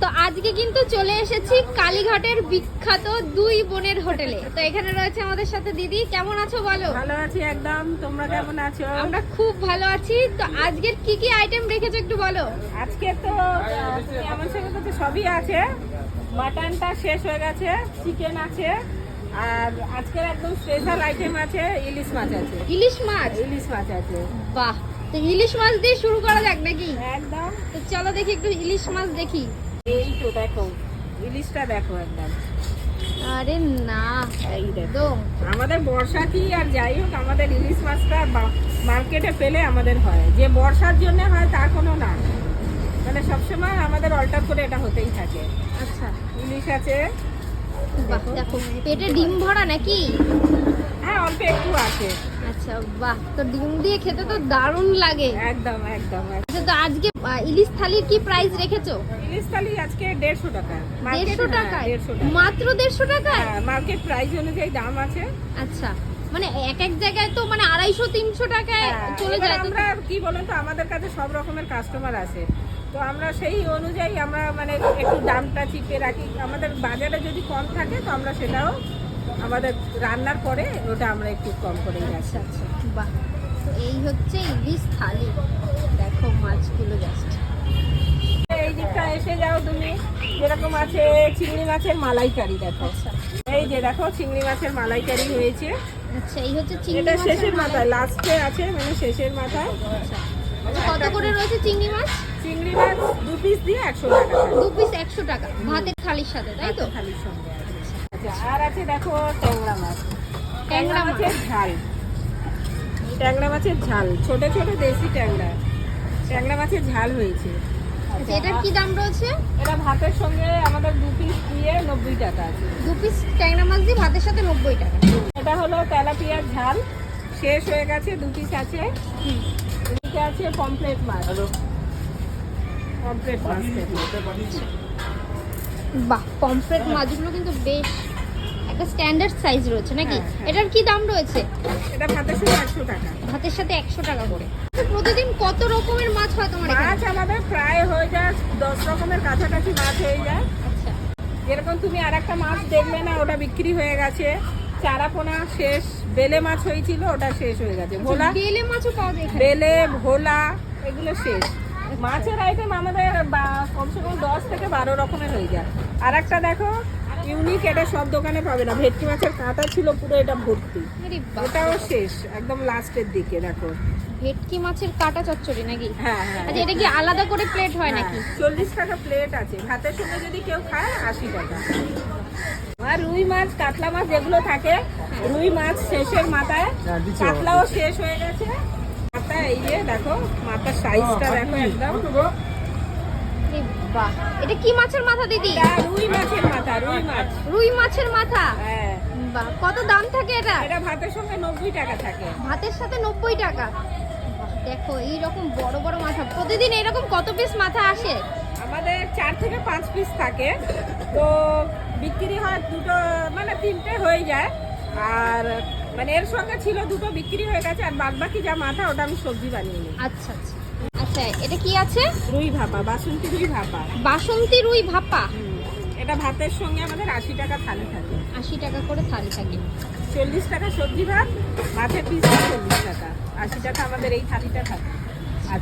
তো আজকে কিন্তু চলে এসেছি কালীঘাটের বিখ্যাত দুই বোনের হোটেলে। তো এখানে রয়েছে আমাদের সাথে দিদি। কেমন আছো বলো? ভালো আছি একদম। তোমরা কেমন আছো? আমরা খুব ভালো আছি। তো আজকের কি কি আইটেম রেখেছো একটু বলো? আজকে তো আমার সঙ্গে তো সবই আছে। মাটনটা শেষ হয়ে গেছে চিকেন আছে আর আজকের একদম স্পেশাল আইটেম আছে ইলিশ মাছ আছে। ইলিশ মাছ? ইলিশ মাছ আছে। বাহ! তো ইলিশ মাছ দিয়ে শুরু করা যাক নাকি? একদম। তো চলো দেখি একটু ইলিশ মাছ দেখি। এই তো দেখো ইলিশটা দেখো একদম। আরে না এই দেখো। আমাদের বর্ষা কি আর যাই হোক আমাদের ইলিশ মাছটা মার্কেটে পেলে আমাদের হয়। যে বর্ষার জন্য হয় তার কোনো না। মানে সবসময় আমাদের অল্টার করে এটা হতেই থাকে। আচ্ছা। ইলিশ আছে। বাহ দেখো পেটে ডিম ভরা নাকি? হ্যাঁ অল্প একটু আছে। আচ্ছা বাহ তো ডিম দিয়ে খেতে তো দারুণ লাগে। একদম একদম। আচ্ছা তো আজকে ইলিশ থালির কি প্রাইস রেখেছো? ইলিশ থালি আজকে দেড়শো টাকা Market- দেড়শো হ্যাঁ, টাকায়? দেড়শো টাকা মাত্র দেড়শো টাকায়? হ্যাঁ মার্কেট প্রাইস অনুযায়ী দাম আছে। আচ্ছা মানে এক এক জায়গায় তো মানে আড়াইশো তিনশো টাকায় হ্যাঁ, চলে যায় আমরা কি বলেন তো আমাদের কাছে সব রকমের কাস্টমার আছে। তো আমরা সেই অনুযায়ী আমরা মানে একটু দামটা চিপে রাখি। আমাদের বাজারে যদি কম থাকে তো আমরা সেটাও আমাদের রান্নার পরে ওটা আমরা একটু কম করে আচ্ছা আচ্ছা বাহ। তো এই হচ্ছে ইলিশ থালি। দেখো মাছগুলো জাস্ট এই দিকটা এসে যাও তুমি। যেরকম আছে চিংড়ি মাছের মালাইকারি দেখো। আচ্ছা। এই যে দেখো চিংড়ি মাছের মালাইকারি হয়েছে। আচ্ছা এই হচ্ছে চিংড়ি এটা শেষের মাথায় লাস্টে আছে মানে শেষের মাথায়। আচ্ছা। কত করে রয়েছে চিংড়ি মাছ? চিংড়ি মাছ দু পিস দিয়ে একশো টাকা। দু পিস একশো টাকা। ভাতের থালির সাথে তাই তো? থালির সঙ্গে। আচ্ছা আর আছে দেখো ট্যাংরা মাছ। ট্যাংরা মাছের ঝাল। ট্যাংরা মাছের ঝাল ছোট ছোট দেশি ট্যাংরা। ট্যাংরা মাছের ঝাল হয়েছে। আচ্ছা এটার কি দাম রয়েছে? এটা ভাতের সঙ্গে আমাদের দু পিস দিয়ে নব্বই টাকা আছে। দু পিস ট্যাংরা মাছ দিয়ে ভাতের সাথে নব্বই টাকা। এটা হলো তেলাপিয়ার ঝাল। শেষ হয়ে গেছে দু পিস আছে। এদিকে আছে পমপ্লেট মাছ। পমপ্লেট মাছ। বাহ পমফ্রেট মাছগুলো কিন্তু বেশ একটা স্ট্যান্ডার্ড সাইজ রয়েছে নাকি? হ্যাঁ, হ্যাঁ। এটার কি দাম রয়েছে? এটা ভাতের সঙ্গে একশো টাকা। ভাতের সাথে একশো টাকা করে। প্রতিদিন কত রকমের মাছ হয় তোমার এখানে? মাছ আমাদের প্রায় হয়ে যায় দশ রকমের কাছাকাছি মাছ হয়ে যায়। আচ্ছা। যেরকম তুমি আর একটা মাছ দেখলে না ওটা বিক্রি হয়ে গেছে। চারাপোনা শেষ বেলে মাছ হয়েছিল ওটা শেষ হয়ে গেছে। ভোলা? বেলে মাছও পাওয়া যায় বেলে ভোলা এগুলো শেষ। মাছের আইটেম আমাদের কমসে কম দশ থেকে বারো রকমের হয়ে যায়। আর একটা দেখো ইউনিক এটা সব দোকানে পাবে না। ভেটকি মাছের কাঁটা ছিল পুরো এটা ভর্তি। ওটাও শেষ একদম লাস্টের দিকে দেখো। ভেটকি মাছের কাটা চচ্চড়ি নাকি? হ্যাঁ হ্যাঁ। আচ্ছা এটা কি আলাদা করে প্লেট হয় নাকি? চল্লিশ টাকা প্লেট আছে। ভাতের সঙ্গে যদি কেউ খায় আশি টাকা। আর রুই মাছ কাতলা মাছ যেগুলো থাকে রুই মাছ শেষের মাথায় কাতলাও শেষ হয়ে গেছে। মাথা এই যে দেখো মাথার সাইজটা দেখো একদম। বাহ এটা কি মাছের মাথা দিদি? রুই মাছের মাথা রুই মাছ। রুই মাছের মাথা? হ্যাঁ। বাহ কত দাম থাকে এটা? এটা ভাতের সঙ্গে নব্বই টাকা থাকে। ভাতের সাথে নব্বই টাকা। বাহ, দেখো এইরকম বড় বড় মাথা। প্রতিদিন এরকম কত পিস মাথা আসে? আমাদের চার থেকে পাঁচ পিস থাকে। তো বিক্রি হয় দুটো মানে তিনটে হয়ে যায়। আর মানে এর সঙ্গে ছিল দুটো বিক্রি হয়ে গেছে আর বাদ বাকি যা মাথা ওটা আমি সবজি বানিয়ে নিই। আচ্ছা আচ্ছা। আচ্ছা এটা কি আছে? রুই ভাপা বাসন্তী রুই ভাপা। বাসন্তী রুই ভাপা? এটা ভাতের সঙ্গে আমাদের আশি টাকা থালি থাকে। আশি টাকা করে থালি থাকে। চল্লিশ টাকা সবজি ভাত ভাতের পিস চল্লিশ টাকা। আশি টাকা আমাদের এই থালিটা থাকে। আচ্ছা